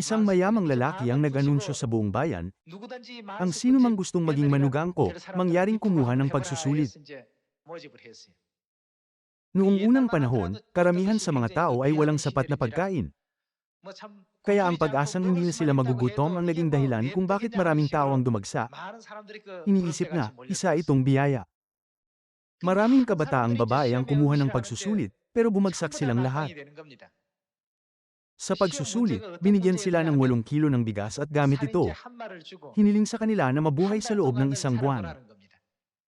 Isang mayamang lalaki ang nag-anunsyo sa buong bayan, ang sino mang gustong maging manugang ko, mangyaring kumuha ng pagsusulit. Noong unang panahon, karamihan sa mga tao ay walang sapat na pagkain. Kaya ang pag-asang hindi na sila magugutom ang naging dahilan kung bakit maraming tao ang dumagsa. Iniisip na, isa itong biyaya. Maraming kabataang babae ang kumuha ng pagsusulit, pero bumagsak silang lahat. Sa pagsusulit, binigyan sila ng 8 kilo ng bigas at gamit ito. Hiniling sa kanila na mabuhay sa loob ng isang buwan.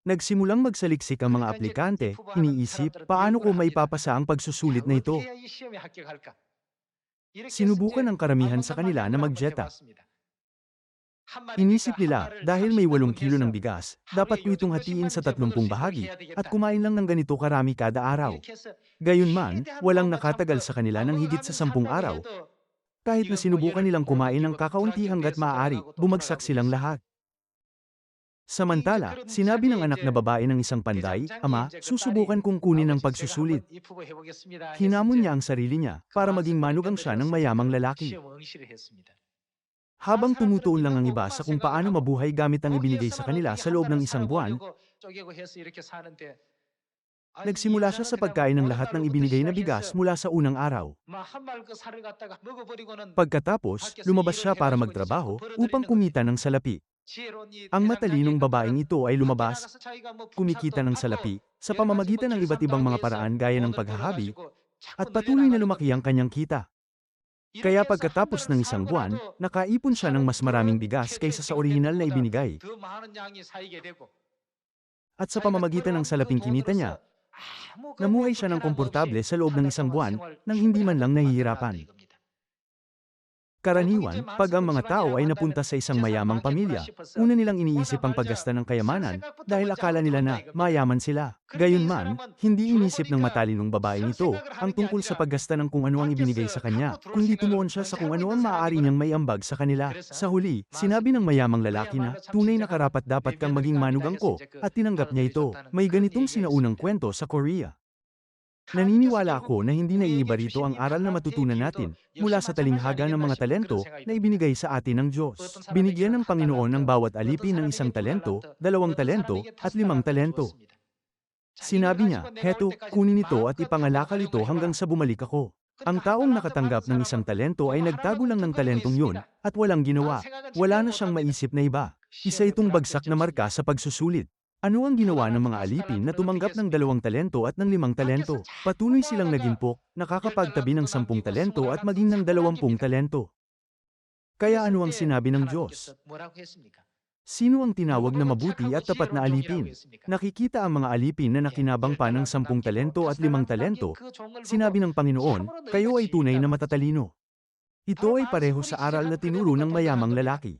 Nagsimulang magsaliksik ang mga aplikante, iniisip, paano ko maipapasa ang pagsusulit na ito? Sinubukan ng karamihan sa kanila na magjeta. Inisip nila, dahil may 8 kilo ng bigas, dapat ko itong hatiin sa 30 bahagi, at kumain lang ng ganito karami kada araw. Gayunman, walang nakatagal sa kanila ng higit sa 10 araw. Kahit na sinubukan nilang kumain ng kakaunti hanggat maaari, bumagsak silang lahat. Samantala, sinabi ng anak na babae ng isang panday, Ama, susubukan kong kunin ang pagsusulit. Hinamon niya ang sarili niya, para maging manugang siya ng mayamang lalaki. Habang tumutuon lang ang iba sa kung paano mabuhay gamit ang ibinigay sa kanila sa loob ng isang buwan, nagsimula siya sa pagkain ng lahat ng ibinigay na bigas mula sa unang araw. Pagkatapos, lumabas siya para magtrabaho upang kumita ng salapi. Ang matalinong babaeng ito ay lumabas, kumikita ng salapi, sa pamamagitan ng iba't ibang mga paraan gaya ng paghahabi, at patuloy na lumaki ang kanyang kita. Kaya pagkatapos ng isang buwan, nakaipon siya ng mas maraming bigas kaysa sa orihinal na ibinigay. At sa pamamagitan ng salaping kinita niya, namuhay siya ng komportable sa loob ng isang buwan nang hindi man lang nahihirapan. Karaniwan, pag ang mga tao ay napunta sa isang mayamang pamilya, una nilang iniisip ang paggasta ng kayamanan dahil akala nila na mayaman sila. Gayunman, hindi inisip ng matalinong babaeng ito ang tungkol sa paggasta ng kung ano ang ibinigay sa kanya, kundi tumuon siya sa kung ano ang maaari niyang may ambag sa kanila. Sa huli, sinabi ng mayamang lalaki na, tunay na karapat dapat kang maging manugang ko, at tinanggap niya ito. May ganitong sinaunang kwento sa Korea. Naniniwala ako na hindi naiiba rito ang aral na matutunan natin mula sa talinghaga ng mga talento na ibinigay sa atin ng Diyos. Binigyan ng Panginoon ng bawat alipin ng isang talento, dalawang talento, at limang talento. Sinabi niya, heto, kunin ito at ipangalakal ito hanggang sa bumalik ako. Ang taong nakatanggap ng isang talento ay nagtago lang ng talentong yun at walang ginawa. Wala na siyang maisip na iba. Isa itong bagsak na marka sa pagsusulit. Ano ang ginawa ng mga alipin na tumanggap ng dalawang talento at ng limang talento? Patuloy silang nagimpok, nakakapagtabi ng sampung talento at maging ng dalawampung talento. Kaya ano ang sinabi ng Diyos? Sino ang tinawag na mabuti at tapat na alipin? Nakikita ang mga alipin na nakinabang pa ng sampung talento at limang talento. Sinabi ng Panginoon, kayo ay tunay na matatalino. Ito ay pareho sa aral na tinuro ng mayamang lalaki.